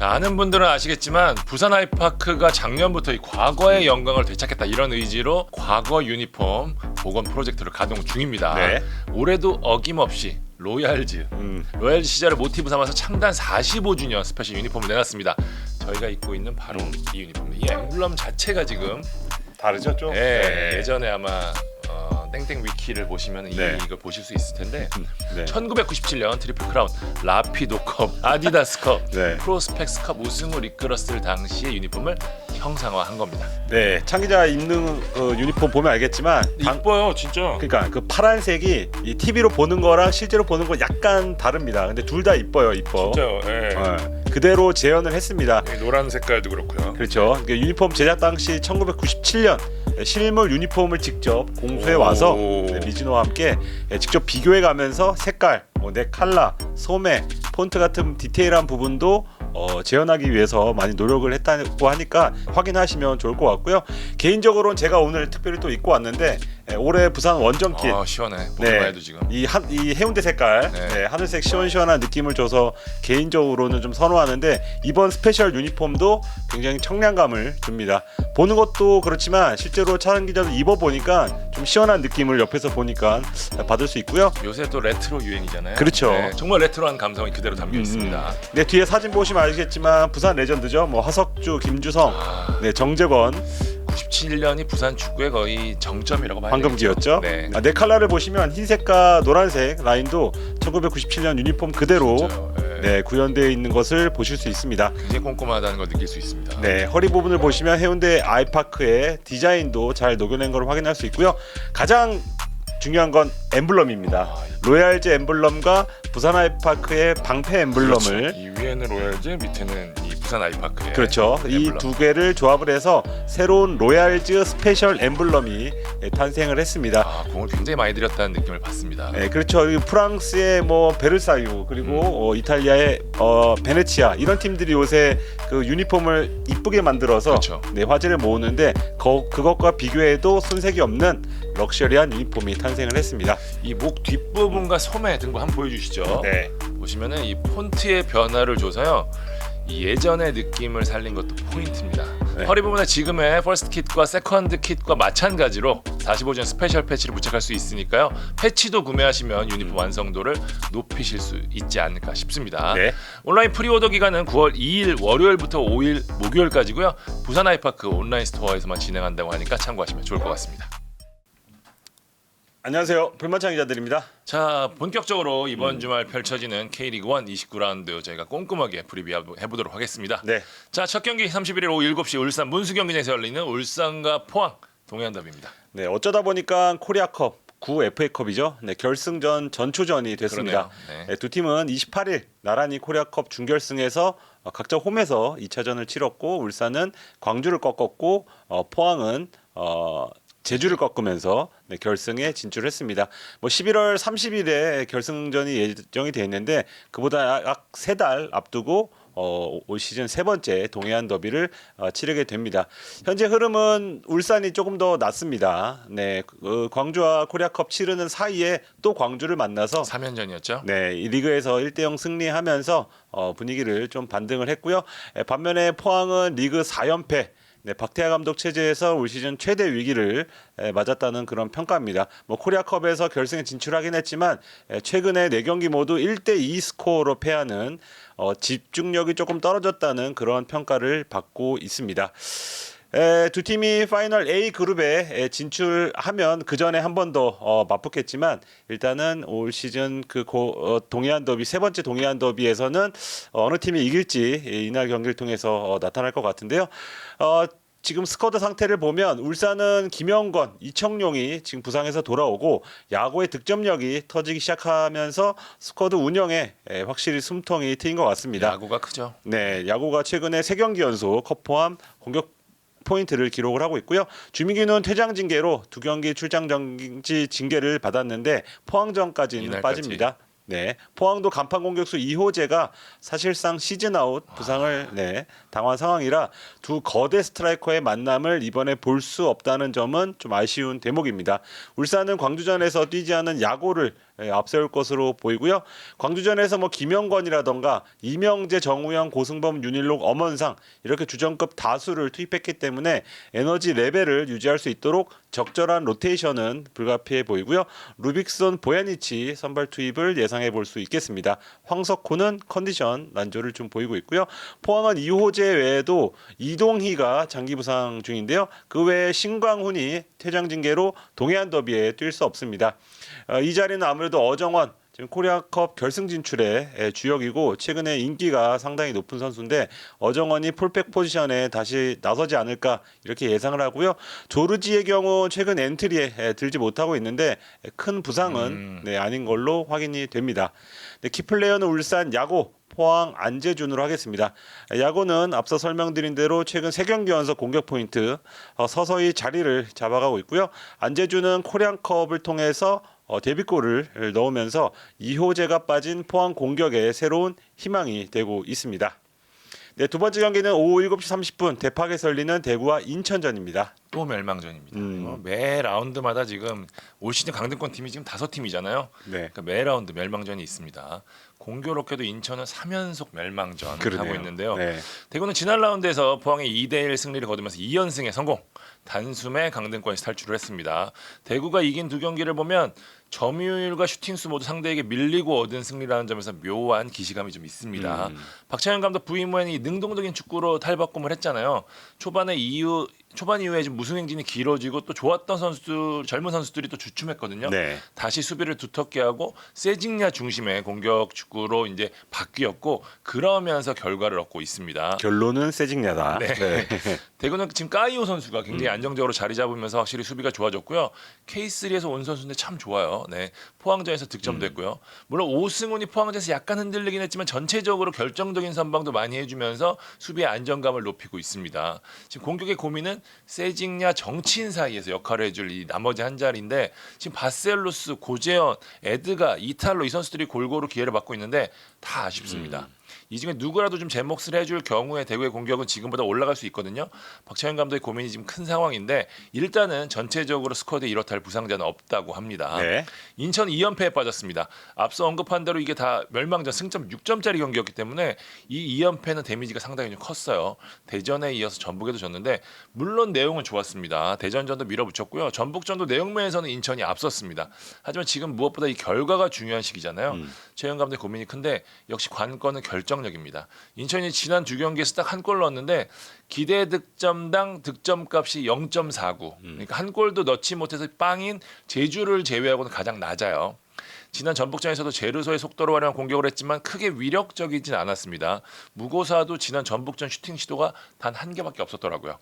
자, 아는 분들은 아시겠지만 부산 아이파크가 작년부터 이 과거의 영광을 되찾겠다 이런 의지로 과거 유니폼 복원 프로젝트를 가동 중입니다. 네. 올해도 어김없이 로얄즈 음, 로얄즈 시절을 모티브 삼아서 창단 45주년 스페셜 유니폼을 내놨습니다. 저희가 입고 있는 바로 이 유니폼입니다. 이 엠블럼 자체가 지금 다르죠 좀. 예, 네. 예전에 아마 어, 땡땡 위키를 보시면 네. 이걸 보실 수 있을 텐데 네. 1997년 트리플 크라운 라피도컵 아디다스컵 네. 프로스펙스컵 우승을 이끌었을 당시의 유니폼을 형상화한 겁니다. 네, 창 기자 입는 그 유니폼 보면 알겠지만 당, 이뻐요, 진짜. 그러니까 그 파란색이 이 TV로 보는 거랑 실제로 보는 거 약간 다릅니다. 근데 둘 다 이뻐요, 이뻐. 진짜요. 예. 어, 그대로 재현을 했습니다. 이 노란 색깔도 그렇고요. 그렇죠. 그 유니폼 제작 당시 1997년 실물 유니폼을 직접 공수해 와서 오. 네, 미즈노와 함께 예, 직접 비교해 가면서 색깔, 뭐넥 칼라, 소매, 폰트 같은 디테일한 부분도 어, 재현하기 위해서 많이 노력을 했다고 하니까 확인하시면 좋을 것 같고요. 개인적으로는 제가 오늘 특별히 또 입고 왔는데 예, 올해 부산 원정킷 아 시원해. 보기만 해도 지금. 이, 한, 이 해운대 색깔 네. 네, 하늘색 시원시원한 느낌을 줘서 개인적으로는 좀 선호하는데 이번 스페셜 유니폼도 굉장히 청량감을 줍니다 보는 것도 그렇지만 실제로 차량 기자도 입어보니까 좀 시원한 느낌을 옆에서 보니까 받을 수 있고요 요새 또 레트로 유행이잖아요. 그렇죠. 네, 정말 레트로한 감성이 그대로 담겨 있습니다. 네, 뒤에 사진 보시면 아시겠지만 부산 레전드죠 뭐 하석주, 김주성, 아, 네, 정재권 97년이 부산 축구의 거의 정점이라고 봐야. 지었죠 네. 아, 네 컬러를 보시면 흰색과 노란색 라인도 1997년 유니폼 그대로 진짜요. 예. 네, 구현되어 있는 것을 보실 수 있습니다. 굉장히 꼼꼼하다는 걸 느낄 수 있습니다. 네, 허리 부분을 보시면 해운대 아이파크의 디자인도 잘 녹여낸 걸 확인할 수 있고요. 가장 중요한 건 엠블럼입니다. 아, 로얄즈 엠블럼과 부산 아이파크의 방패 엠블럼을 그렇죠. 이 위에는 로얄즈, 밑에는 이 부산 아이파크의 그렇죠. 이. 두 개를 조합을 해서 새로운 로얄즈 스페셜 엠블럼이 예, 탄생을 했습니다. 아, 공을 굉장히 많이 들였다는 느낌을 받습니다. 네, 그렇죠. 이 프랑스의 뭐 베르사유 그리고 어, 이탈리아의 어, 베네치아 이런 팀들이 요새 그 유니폼을 이쁘게 만들어서 그렇죠. 네, 화제를 모으는데 거, 그것과 비교해도 손색이 없는 럭셔리한 유니폼이 탄생을 했습니다. 이 목 뒷부분과 소매 등거 한번 보여주시죠. 네, 보시면은 이 폰트의 변화를 줘서요. 이 예전의 느낌을 살린 것도 포인트입니다. 네. 허리 부분에 지금의 퍼스트 킷과 세컨드 킷과 마찬가지로 45전 스페셜 패치를 부착할 수 있으니까요. 패치도 구매하시면 유니폼 완성도를 높이실 수 있지 않을까 싶습니다. 네. 온라인 프리오더 기간은 9월 2일 월요일부터 5일 목요일까지고요. 부산 아이파크 온라인 스토어에서만 진행한다고 하니까 참고하시면 좋을 것 같습니다. 안녕하세요. 불만창 기자들입니다. 자 본격적으로 이번 음. 주말 펼쳐지는 K리그 1 29라운드 저희가 꼼꼼하게 프리뷰해 보도록 하겠습니다. 네, 자 첫 경기 31일 오후 7시 울산 문수 경기장에서 열리는 울산과 포항 동해안 더비입니다. 네 어쩌다 보니까 코리아컵 9 FA컵이죠. 네, 결승전 전초전이 됐습니다. 그러네요. 네. 네, 두 팀은 28일 나란히 코리아컵 준결승에서 어, 각자 홈에서 2차전을 치렀고 울산은 광주를 꺾었고 어, 포항은 어, 제주를 꺾으면서 네, 결승에 진출했습니다. 뭐 11월 30일에 결승전이 예정이 돼 있는데 그보다 약 세 달 앞두고 어, 올 시즌 세 번째 동해안 더비를 어, 치르게 됩니다. 현재 흐름은 울산이 조금 더 낫습니다. 네, 그, 광주와 코리아컵 치르는 사이에 또 광주를 만나서 3연전이었죠. 네, 이 리그에서 1대0 승리하면서 어, 분위기를 좀 반등을 했고요. 에, 반면에 포항은 리그 4연패 네, 박태하 감독 체제에서 올 시즌 최대 위기를 에, 맞았다는 그런 평가입니다. 뭐 코리아컵에서 결승에 진출하긴 했지만 에, 최근에 네 경기 모두 1대 2 스코어로 패하는 어, 집중력이 조금 떨어졌다는 그런 평가를 받고 있습니다. 에, 두 팀이 파이널 A 그룹에 에, 진출하면 그 전에 한 번 더 어, 맞붙겠지만 일단은 올 시즌 그 고, 어, 동해안 더비 세 번째 동해안 더비에서는 어느 팀이 이길지 이- 이날 경기를 통해서 어, 나타날 것 같은데요. 어, 지금 스쿼드 상태를 보면 울산은 김영건, 이청용이 지금 부상에서 돌아오고 야구의 득점력이 터지기 시작하면서 스쿼드 운영에 에, 확실히 숨통이 트인 것 같습니다. 야구가 크죠. 네, 야구가 최근에 세 경기 연속 컵 포함 공격 포인트를 기록을 하고 있고요. 주민규는 퇴장 징계로 두 경기 출장 정지 징계를 받았는데 포항전까지는 이날까지. 빠집니다. 네, 포항도 간판 공격수 이호재가 사실상 시즌 아웃 부상을 네, 당한 상황이라 두 거대 스트라이커의 만남을 이번에 볼 수 없다는 점은 좀 아쉬운 대목입니다. 울산은 광주전에서 뛰지 않은 야고를 예, 앞세울 것으로 보이고요. 광주전에서 뭐 김영권이라던가 이명재, 정우영, 고승범, 윤일록, 엄원상 이렇게 주전급 다수를 투입했기 때문에 에너지 레벨을 유지할 수 있도록 적절한 로테이션은 불가피해 보이고요. 루빅손, 보야니치 선발 투입을 예상해 볼 수 있겠습니다. 황석호는 컨디션 난조를 좀 보이고 있고요. 포항은 이호재 외에도 이동희가 장기 부상 중인데요. 그 외에 신광훈이 퇴장 징계로 동해안 더비에 뛸 수 없습니다. 어, 이 자리는 아무래도 어정원 지금 코리아컵 결승 진출의 예, 주역이고 최근에 인기가 상당히 높은 선수인데 어정원이 풀백 포지션에 다시 나서지 않을까 이렇게 예상을 하고요. 조르지의 경우 최근 엔트리에 예, 들지 못하고 있는데 예, 큰 부상은 음. 네, 아닌 걸로 확인이 됩니다. 네, 키플레이어는 울산 야구 포항 안재준으로 하겠습니다. 야구는 앞서 설명드린 대로 최근 세 경기 연속 공격 포인트 어, 서서히 자리를 잡아가고 있고요. 안재준은 코리안컵을 통해서 어, 데뷔골을 넣으면서 이호재가 빠진 포항 공격에 새로운 희망이 되고 있습니다. 네, 두 번째 경기는 오후 7시 30분 대팍에서 열리는 대구와 인천전입니다. 또 멸망전입니다. 음. 어, 매 라운드마다 지금 올 시즌 강등권 팀이 지금 다섯 팀이잖아요. 네. 그러니까 매 라운드 멸망전이 있습니다. 공교롭게도 인천은 3연속 멸망전 그러네요. 하고 있는데요. 네. 대구는 지난 라운드에서 포항의 2대1 승리를 거두면서 2연승에 성공. 단숨에 강등권에서 탈출을 했습니다. 대구가 이긴 두 경기를 보면 점유율과 슈팅수 모두 상대에게 밀리고 얻은 승리라는 점에서 묘한 기시감이 좀 있습니다. 음. 박찬현 감독 부임 후에는 이 능동적인 축구로 탈바꿈을 했잖아요. 초반에 이후 초반 이후에 좀 무승 행진이 길어지고 또 좋았던 선수들 젊은 선수들이 또 주춤했거든요. 네. 다시 수비를 두텁게 하고 세징야 중심의 공격 축구로 이제 바뀌었고 그러면서 결과를 얻고 있습니다. 결론은 세징야다. 네. 대구는 지금 까이오 선수가 굉장히 음. 안정적으로 자리 잡으면서 확실히 수비가 좋아졌고요. K3에서 온 선수인데 참 좋아요. 네. 포항전에서 득점도 음. 물론 오승훈이 포항전에서 약간 흔들리긴 했지만 전체적으로 결정적인 선방도 많이 해주면서 수비의 안정감을 높이고 있습니다. 지금 공격의 고민은 세징야 정치인 사이에서 역할을 해줄 이 나머지 한 자리인데 지금 바셀로스, 고재현, 에드가, 이탈로 이 선수들이 골고루 기회를 받고 있는데 다 아쉽습니다. 이 중에 누구라도 좀 제 몫을 해줄 경우에 대구의 공격은 지금보다 올라갈 수 있거든요. 박찬현 감독의 고민이 지금 큰 상황인데 일단은 전체적으로 스쿼드에 이렇다 할 부상자는 없다고 합니다. 네. 인천 2연패에 빠졌습니다. 앞서 언급한 대로 이게 다 멸망전 승점 6점짜리 경기였기 때문에 이 2연패는 데미지가 상당히 좀 컸어요. 대전에 이어서 전북에도 졌는데 물론 내용은 좋았습니다. 대전전도 밀어붙였고요. 전북전도 내용면에서는 인천이 앞섰습니다. 하지만 지금 무엇보다 이 결과가 중요한 시기잖아요. 음. 최영 감독의 고민이 큰데 역시 관건은 결 정력입니다. 인천이 지난 두 경기에서 딱 한 골 넣었는데 기대 득점당 득점값이 0.49. 그러니까 한 골도 넣지 못해서 빵인 제주를 제외하고는 가장 낮아요. 지난 전북전에서도 제르소의 속도로 활용한 공격을 했지만 크게 위력적이진 않았습니다. 무고사도 지난 전북전 슈팅 시도가 단 한 개밖에 없었더라고요.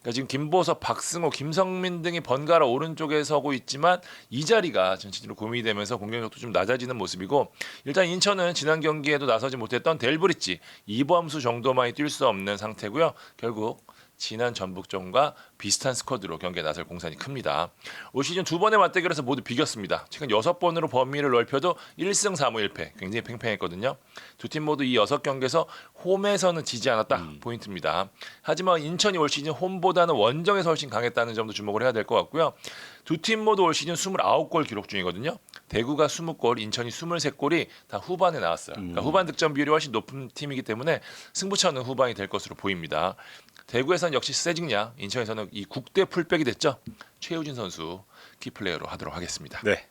그러니까 지금 김보섭, 박승호, 김성민 등이 번갈아 오른쪽에 서고 있지만 이 자리가 전체적으로 고민이 되면서 공격력도 좀 낮아지는 모습이고 일단 인천은 지난 경기에도 나서지 못했던 델브리지, 이범수 정도만이 뛸 수 없는 상태고요. 결국 지난 전북전과 비슷한 스쿼드로 경기에 나설 공산이 큽니다. 올 시즌 두 번의 맞대결에서 모두 비겼습니다. 최근 여섯 번으로 범위를 넓혀도 1승 3무 1패 굉장히 팽팽했거든요. 두 팀 모두 이 여섯 경기에서 홈에서는 지지 않았다 포인트입니다. 하지만 인천이 올 시즌 홈보다는 원정에서 훨씬 강했다는 점도 주목을 해야 될 것 같고요. 두 팀 모두 올 시즌 29골 기록 중이거든요. 대구가 20골, 인천이 23골이 다 후반에 나왔어요. 그러니까 후반 득점 비율이 훨씬 높은 팀이기 때문에 승부처는 후반이 될 것으로 보입니다. 대구에서는 역시 세징야, 인천에서는 이 국대 풀백이 됐죠. 최우진 선수 키플레이어로 하도록 하겠습니다. 네.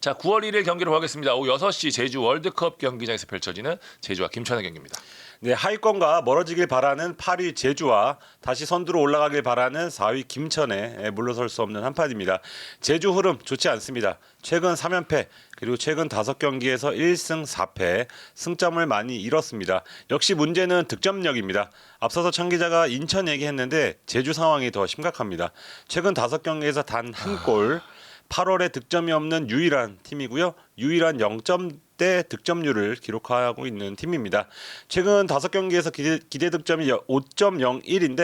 자, 9월 1일 경기로 가겠습니다. 오후 6시 제주 월드컵 경기장에서 펼쳐지는 제주와 김천의 경기입니다. 네, 하위권과 멀어지길 바라는 8위 제주와 다시 선두로 올라가길 바라는 4위 김천에 물러설 수 없는 한판입니다. 제주 흐름 좋지 않습니다. 최근 3연패 그리고 최근 5경기에서 1승 4패 승점을 많이 잃었습니다. 역시 문제는 득점력입니다. 앞서서 천 기자가 인천 얘기했는데 제주 상황이 더 심각합니다. 최근 5경기에서 단 한 골 8월에 득점이 없는 유일한 팀이고요. 유일한 0점 대 득점률을 기록하고 있는 팀입니다. 최근 5경기에서 기대, 기대 득점이 5.01인데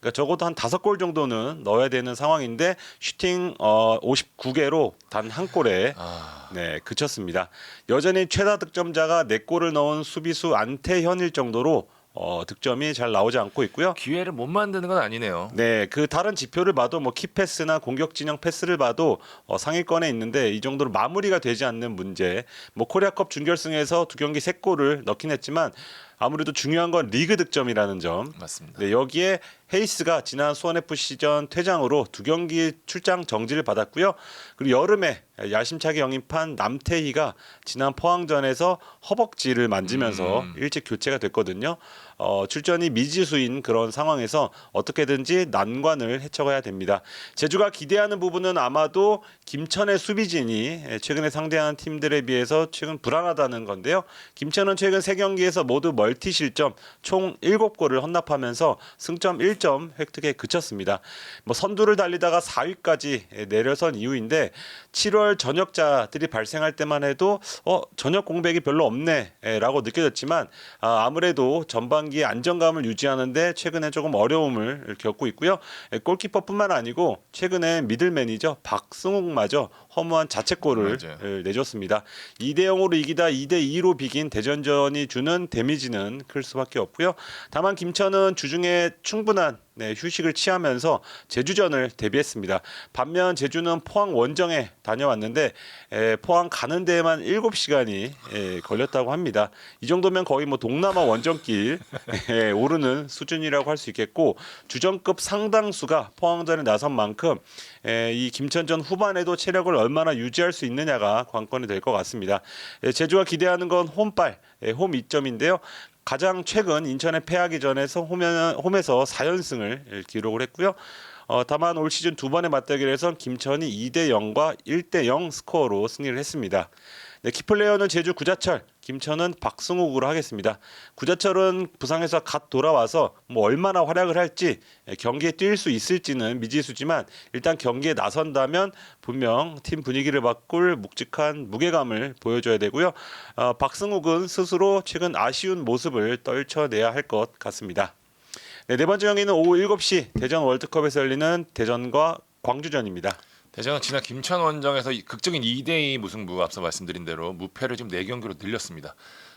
그러니까 적어도 한 5골 정도는 넣어야 되는 상황인데 슈팅 어, 59개로 단 한 골에 아, 네, 그쳤습니다. 여전히 최다 득점자가 4골을 넣은 수비수 안태현일 정도로 어, 득점이 잘 나오지 않고 있고요. 기회를 못 만드는 건 아니네요. 네, 그 다른 지표를 봐도 뭐 키패스나 공격 진영 패스를 봐도 어, 상위권에 있는데 이 정도로 마무리가 되지 않는 문제. 뭐 코리아컵 준결승에서 두 경기 세 골을 넣긴 했지만 아무래도 중요한 건 리그 득점이라는 점. 맞습니다. 네, 여기에 헤이스가 지난 수원 FC전 퇴장으로 두 경기 출장 정지를 받았고요. 그리고 여름에 야심차게 영입한 남태희가 지난 포항전에서 허벅지를 만지면서 음. 일찍 교체가 됐거든요. 어, 출전이 미지수인 그런 상황에서 어떻게든지 난관을 헤쳐가야 됩니다. 제주가 기대하는 부분은 아마도 김천의 수비진이 최근에 상대하는 팀들에 비해서 최근 불안하다는 건데요. 김천은 최근 세 경기에서 모두 멀티 실점 총 7골을 헌납하면서 승점 1점 획득에 그쳤습니다. 뭐 선두를 달리다가 4위까지 내려선 이유인데 7월 전역자들이 발생할 때만 해도 어 전역 공백이 별로 없네라고 느껴졌지만 아, 아무래도 전반기에 안정감을 유지하는데 최근에 조금 어려움을 겪고 있고요. 에, 골키퍼뿐만 아니고 최근에 미들맨이죠 박승욱마저 허무한 자책골을 맞아요. 에, 내줬습니다. 2대 0으로 이기다 2대 2로 비긴 대전전이 주는 데미지는 클 수밖에 없고요. 다만 김천은 주중에 충분한 네, 휴식을 취하면서 제주전을 대비했습니다. 반면 제주는 포항 원정에 다녀왔는데 에, 포항 가는 데에만 7시간이 에, 걸렸다고 합니다. 이 정도면 거의 뭐 동남아 원정길 에, 오르는 수준이라고 할 수 있겠고 주전급 상당수가 포항전에 나선 만큼 에, 이 김천전 후반에도 체력을 얼마나 유지할 수 있느냐가 관건이 될 것 같습니다. 에, 제주가 기대하는 건 홈발, 에, 홈 2점인데요. 가장 최근 인천에 패하기 전에서 홈에, 홈에서 4연승을 기록을 했고요. 어, 다만 올 시즌 두 번의 맞대결에선 김천이 2대 0과 1대 0 스코어로 승리를 했습니다. 네, 키플레이어는 제주 구자철, 김천은 박승욱으로 하겠습니다. 구자철은 부상에서 갓 돌아와서 뭐 얼마나 활약을 할지 예, 경기에 뛸 수 있을지는 미지수지만 일단 경기에 나선다면 분명 팀 분위기를 바꿀 묵직한 무게감을 보여줘야 되고요. 어, 박승욱은 스스로 최근 아쉬운 모습을 떨쳐내야 할 것 같습니다. 네, 네 번째 경기는 오후 7시 대전 월드컵에서 열리는 대전과 광주전입니다. 대전은 지난 김천 원정에서 이 극적인 2대2 무승부 앞서 말씀드린 대로 무패를 지금 4경기로 늘렸습니다.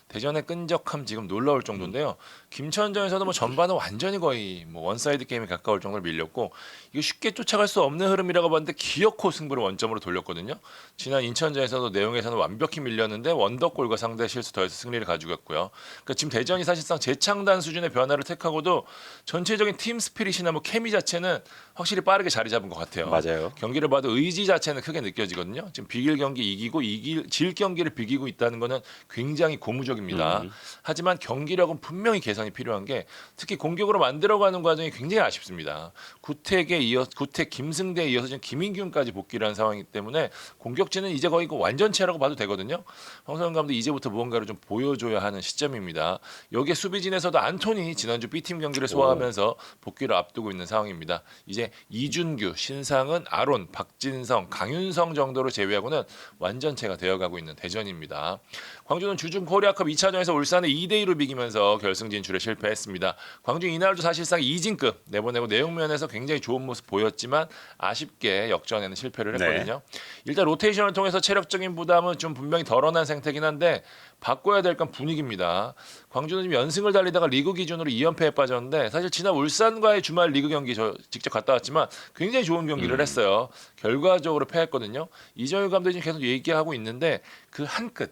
대전의 끈적함 지금 놀라울 정도인데요. 김천전에서도 뭐 전반은 완전히 거의 뭐 원사이드 게임에 가까울 정도로 밀렸고 이거 쉽게 쫓아갈 수 없는 흐름이라고 봤는데 기어코 승부를 원점으로 돌렸거든요. 지난 인천전에서도 내용에서는 완벽히 밀렸는데 원더골과 상대 실수 더해서 승리를 가져갔고요. 그러니까 지금 대전이 사실상 재창단 수준의 변화를 택하고도 전체적인 팀 스피릿이나 뭐 케미 자체는 확실히 빠르게 자리 잡은 것 같아요. 맞아요. 경기를 봐도 의지 자체는 크게 느껴지거든요. 지금 비길 경기 이기고 이길 질 경기를 비기고 있다는 거는 굉장히 고무적 입니다. 음. 하지만 경기력은 분명히 개선이 필요한 게 특히 공격으로 만들어가는 과정이 굉장히 아쉽습니다. 구택에 이어 구택 김승대에 이어서 지금 김인균까지 복귀를 한 상황이기 때문에 공격진은 이제 거의 그 완전체라고 봐도 되거든요. 황선영 감독 이제부터 무언가를 좀 보여줘야 하는 시점입니다. 여기에 수비진에서도 안토니 지난주 B팀 경기를 소화하면서 복귀를 앞두고 있는 상황입니다. 이제 이준규, 신상은 아론, 박진성, 강윤성 정도로 제외하고는 완전체가 되어가고 있는 대전입니다. 광주는 주중 코리아컵 2차전에서 울산을 2대 2로 비기면서 결승 진출에 실패했습니다. 광주 이날도 사실상 이진급 내보내고 내용면에서 굉장히 좋은 모습 보였지만 아쉽게 역전에는 실패를 네. 했거든요. 일단 로테이션을 통해서 체력적인 부담은 좀 분명히 덜어난 상태긴 한데 바꿔야 될 건 분위기입니다. 광주는 지금 연승을 달리다가 리그 기준으로 2연패에 빠졌는데 사실 지난 울산과의 주말 리그 경기 저 직접 갔다 왔지만 굉장히 좋은 경기를 했어요. 결과적으로 패했거든요. 이정효 감독이 계속 얘기하고 있는데 그 한 끗.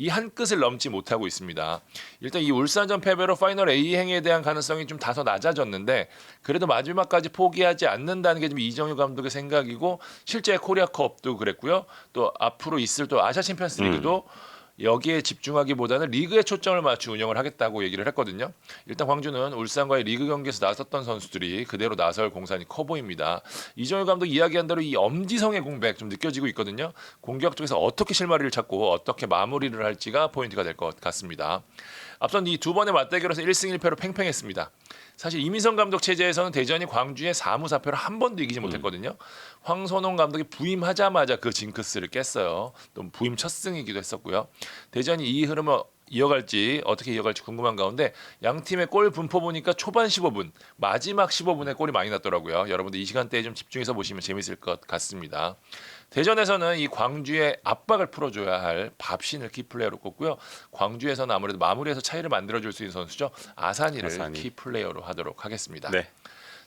이 한 끗을 넘지 못하고 있습니다. 일단 이 울산전 패배로 파이널 A 행에 대한 가능성이 좀 다소 낮아졌는데 그래도 마지막까지 포기하지 않는다는 게 좀 이정효 감독의 생각이고 실제 코리아컵도 그랬고요. 또 앞으로 있을 또 아시아 챔피언스 리그도 여기에 집중하기보다는 리그에 초점을 맞추 운영을 하겠다고 얘기를 했거든요. 일단 광주는 울산과의 리그 경기에서 나섰던 선수들이 그대로 나설 공산이 커 보입니다. 이정효 감독 이야기한 대로 이 엄지성의 공백 좀 느껴지고 있거든요. 공격 쪽에서 어떻게 실마리를 찾고 어떻게 마무리를 할지가 포인트가 될 것 같습니다. 앞선 이 두 번의 맞대결에서 1승 1패로 팽팽했습니다. 사실 이민성 감독 체제에서는 대전이 광주의 4무 4패로 한 번도 이기지 못했거든요. 황선홍 감독이 부임하자마자 그 징크스를 깼어요. 또 부임 첫 승이기도 했었고요. 대전이 이 흐름을 이어갈지 어떻게 이어갈지 궁금한 가운데 양 팀의 골 분포 보니까 초반 15분, 마지막 15분에 골이 많이 났더라고요. 여러분들 이 시간대에 좀 집중해서 보시면 재밌을 것 같습니다. 대전에서는 이 광주의 압박을 풀어줘야 할 밥신을 키플레이어로 꼽고요. 광주에서는 아무래도 마무리해서 차이를 만들어줄 수 있는 선수죠. 아사니를 아사니. 키플레이어로 하도록 하겠습니다. 네.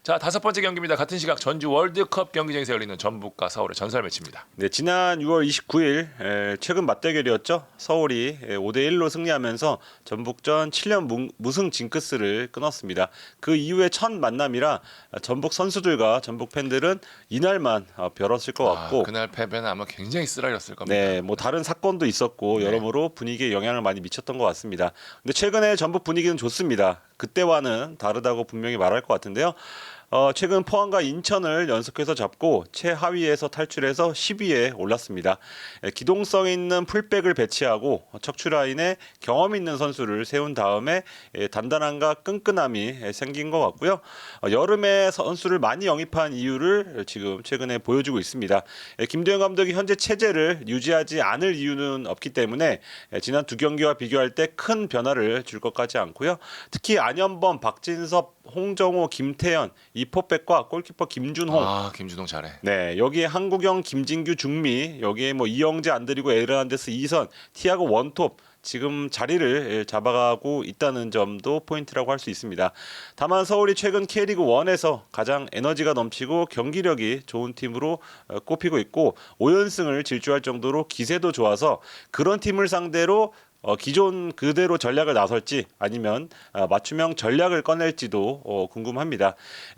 자 다섯 번째 경기입니다. 같은 시각 전주 월드컵 경기장에서 열리는 전북과 서울의 전설 매치입니다. 네, 지난 6월 29일 에, 최근 맞대결이었죠. 서울이 5대 1로 승리하면서 전북전 7년 무, 무승 징크스를 끊었습니다. 그 이후에 첫 만남이라 전북 선수들과 전북 팬들은 이날만 어, 벼렀을 것 같고 아, 그날 패배는 아마 굉장히 쓰라렸을 겁니다. 네, 뭐 다른 사건도 있었고 네. 여러모로 분위기에 영향을 많이 미쳤던 것 같습니다. 근데 최근에 전북 분위기는 좋습니다. 그때와는 다르다고 분명히 말할 것 같은데요. 어, 최근 포항과 인천을 연속해서 잡고 최하위에서 탈출해서 10위에 올랐습니다. 에, 기동성 있는 풀백을 배치하고 척추 라인에 경험 있는 선수를 세운 다음에 에, 단단함과 끈끈함이 에, 생긴 것 같고요. 어, 여름에 선수를 많이 영입한 이유를 지금 최근에 보여주고 있습니다. 에, 김도현 감독이 현재 체제를 유지하지 않을 이유는 없기 때문에 에, 지난 두 경기와 비교할 때 큰 변화를 줄 것 같지 않고요. 특히 안현범, 박진섭, 홍정호, 김태현 이 포백과 골키퍼 김준홍 아 김주동 잘해. 네, 여기에 한국영, 김진규, 중미, 여기에 뭐 이영재, 안 드리고 에르난데스, 이선, 티아고 원톱 지금 자리를 예, 잡아가고 있다는 점도 포인트라고 할 수 있습니다. 다만 서울이 최근 K리그 1에서 가장 에너지가 넘치고 경기력이 좋은 팀으로 어, 꼽히고 있고 5연승을 질주할 정도로 기세도 좋아서 그런 팀을 상대로 어, 기존 그대로 전략을 나설지 아니면 어, 맞춤형 전략을 꺼낼지도 어, 궁금합니다.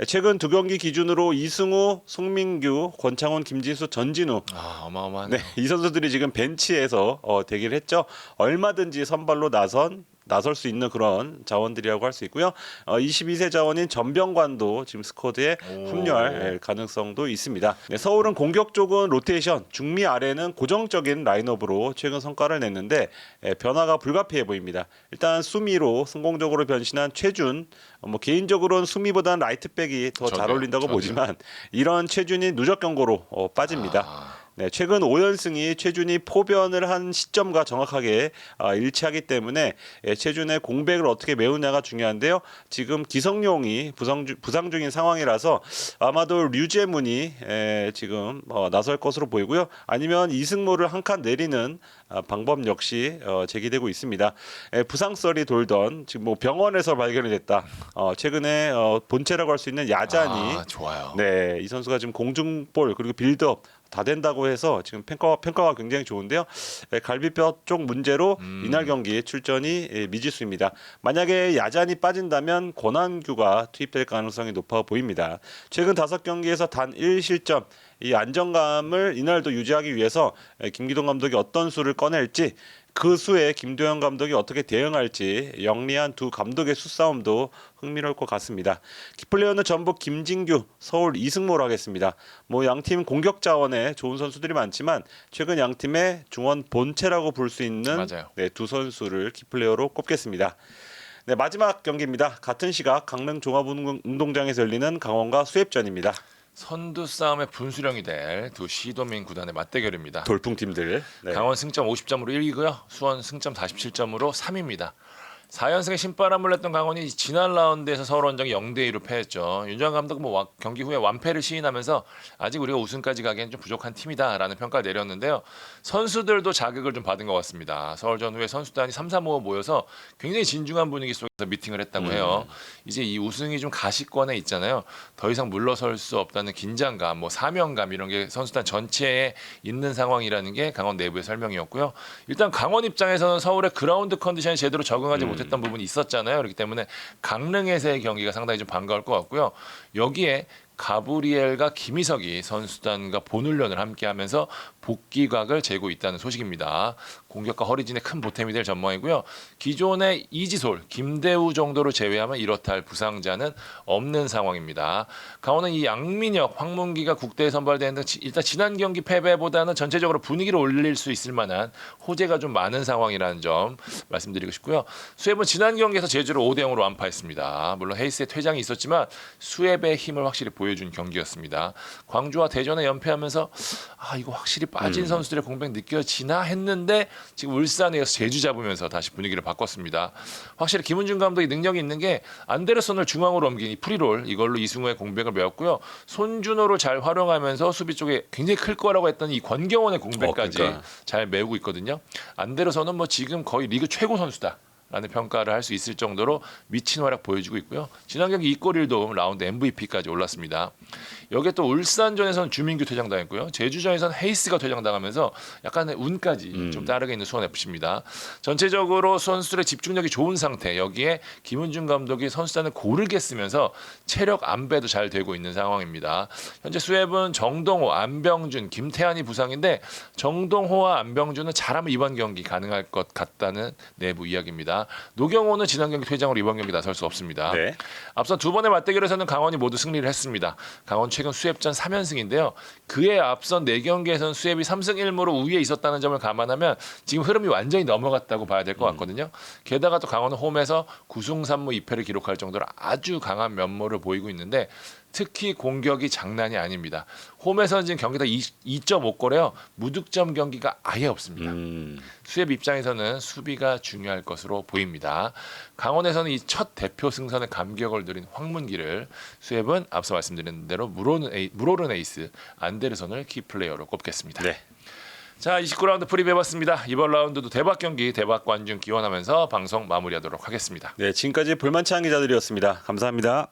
최근 두 경기 기준으로 이승우, 송민규, 권창훈, 김진수, 전진우 아 어마어마하네. 네, 이 선수들이 지금 벤치에서 어, 대기를 했죠. 얼마든지 선발로 나선 나설 수 있는 그런 자원들이라고 할 수 있고요. 어, 22세 자원인 전병관도 지금 스쿼드에 오. 합류할 예, 가능성도 있습니다. 네, 서울은 공격 쪽은 로테이션, 중미 아래는 고정적인 라인업으로 최근 성과를 냈는데 예, 변화가 불가피해 보입니다. 일단 수미로 성공적으로 변신한 최준, 어, 뭐 개인적으로는 수미보다는 라이트백이 더 잘 저도요, 어울린다고 저도요. 보지만 이런 최준이 누적 경고로 어, 빠집니다. 아, 네, 최근 5연승이 최준이 포변을 한 시점과 정확하게 아, 일치하기 때문에 예, 최준의 공백을 어떻게 메우냐가 중요한데요. 지금 기성용이 부상, 중- 부상 중인 상황이라서 아마도 류재문이 에, 지금 어, 나설 것으로 보이고요. 아니면 이승모를 한 칸 내리는 아, 방법 역시 어, 제기되고 있습니다. 에, 부상설이 돌던 지금 뭐 병원에서 발견이 됐다. 어, 최근에 어, 본체라고 할 수 있는 야잔이 아, 좋아요. 네, 이 선수가 지금 공중볼 그리고 빌드업 다 된다고 해서 지금 평가 평가가 굉장히 좋은데요. 에, 갈비뼈 쪽 문제로 음. 이날 경기 출전이 에, 미지수입니다. 만약에 야잔이 빠진다면 권한규가 투입될 가능성이 높아 보입니다. 최근 다섯 경기에서 단 1실점 이 안정감을 이날도 유지하기 위해서 에, 김기동 감독이 어떤 수를 꺼낼지 그 수에 김도현 감독이 어떻게 대응할지 영리한 두 감독의 수싸움도 흥미로울 것 같습니다. 키플레이어는 전북 김진규, 서울 이승모로 하겠습니다. 뭐 양팀 공격 자원에 좋은 선수들이 많지만 최근 양 팀의 중원 본체라고 볼 수 있는. 네, 두 선수를 키플레이어로 꼽겠습니다. 네, 마지막 경기입니다. 같은 시각 강릉 종합운동장에서 열리는 강원과 수협전입니다. 선두 싸움의 분수령이 될 두 시도민 구단의 맞대결입니다. 돌풍 팀들. 네. 강원 승점 50점으로 1위고요. 수원 승점 47점으로 3위입니다. 4연승에 신바람을 냈던 강원이 지난 라운드에서 서울 원정이 0대 2로 패했죠. 윤정 감독 뭐 와- 경기 후에 완패를 시인하면서 아직 우리가 우승까지 가기엔 좀 부족한 팀이다라는 평가를 내렸는데요. 선수들도 자극을 좀 받은 것 같습니다. 서울전 후에 선수단이 3, 4, 5 모여서 굉장히 진중한 분위기 속에 서 미팅을 했다고 해요. 이제 이 우승이 좀 가시권에 있잖아요. 더 이상 물러설 수 없다는 긴장감, 뭐 사명감 이런 게 선수단 전체에 있는 상황이라는 게 강원 내부의 설명이었고요. 일단 강원 입장에서는 서울의 그라운드 컨디션이 제대로 적응하지 못했던 부분이 있었잖아요. 그렇기 때문에 강릉에서의 경기가 상당히 좀 반가울 것 같고요. 여기에 가브리엘과 김희석이 선수단과 본훈련을 함께하면서 복귀각을 재고 있다는 소식입니다. 공격과 허리진에 큰 보탬이 될 전망이고요. 기존의 이지솔, 김대우 정도로 제외하면 이렇다 할 부상자는 없는 상황입니다. 강원은 이 양민혁, 황문기가 국대에 선발되는 등 일단 지난 경기 패배보다는 전체적으로 분위기를 올릴 수 있을 만한 호재가 좀 많은 상황이라는 점 말씀드리고 싶고요. 수협은 지난 경기에서 제주를 5대 0으로 완파했습니다. 물론 헤이스의 퇴장이 있었지만 수협의 힘을 확실히 보여준 경기였습니다. 광주와 대전에 연패하면서 아 이거 확실히 빠진 선수들의 공백 느껴지나 했는데 지금 울산에서 제주 잡으면서 다시 분위기를 바꿨습니다. 확실히 김은중 감독이 능력이 있는 게 안데르손을 중앙으로 옮긴 이 프리롤 이걸로 이승우의 공백을 메웠고요. 손준호를 잘 활용하면서 수비 쪽에 굉장히 클 거라고 했던 이 권경원의 공백까지 어, 그러니까. 잘 메우고 있거든요. 안데르손은 뭐 지금 거의 리그 최고 선수다. 라는 평가를 할 수 있을 정도로 미친 활약 보여주고 있고요. 지난 경기 이골일도 라운드 MVP까지 올랐습니다. 여기에 또 울산전에서는 주민규 퇴장당했고요. 제주전에서는 헤이스가 퇴장당하면서 약간의 운까지 좀 따르게 있는 수원 FC입니다. 전체적으로 선수들의 집중력이 좋은 상태. 여기에 김은중 감독이 선수단을 고르게 쓰면서 체력 안배도 잘 되고 있는 상황입니다. 현재 수협은 정동호, 안병준, 김태환이 부상인데 정동호와 안병준은 잘하면 이번 경기 가능할 것 같다는 내부 이야기입니다. 노경호는 지난 경기 퇴장으로 이번 경기 나설 수 없습니다. 네. 앞선 두 번의 맞대결에서는 강원이 모두 승리를 했습니다. 강원 최근 수협 전 3연승인데요. 그에 앞선 4경기에서는 수협이 3승 1무로 우위에 있었다는 점을 감안하면 지금 흐름이 완전히 넘어갔다고 봐야 될 것 같거든요. 게다가 또 강원은 홈에서 9승 3무 2패를 기록할 정도로 아주 강한 면모를 보이고 있는데 특히 공격이 장난이 아닙니다. 홈에서는 지금 경기다 2.5골에요. 무득점 경기가 아예 없습니다. 음. 수협 입장에서는 수비가 중요할 것으로 보입니다. 강원에서는 이 첫 대표 승선의 감격을 누린 황문기를 수협은 앞서 말씀드린 대로 물오른, 에이, 에이스 안데르손을 키플레이어로 꼽겠습니다. 네. 자, 29라운드 프리뷰해봤습니다. 이번 라운드도 대박 경기, 대박 관중 기원하면서 방송 마무리하도록 하겠습니다. 네, 지금까지 볼만찬 기자들이었습니다. 감사합니다.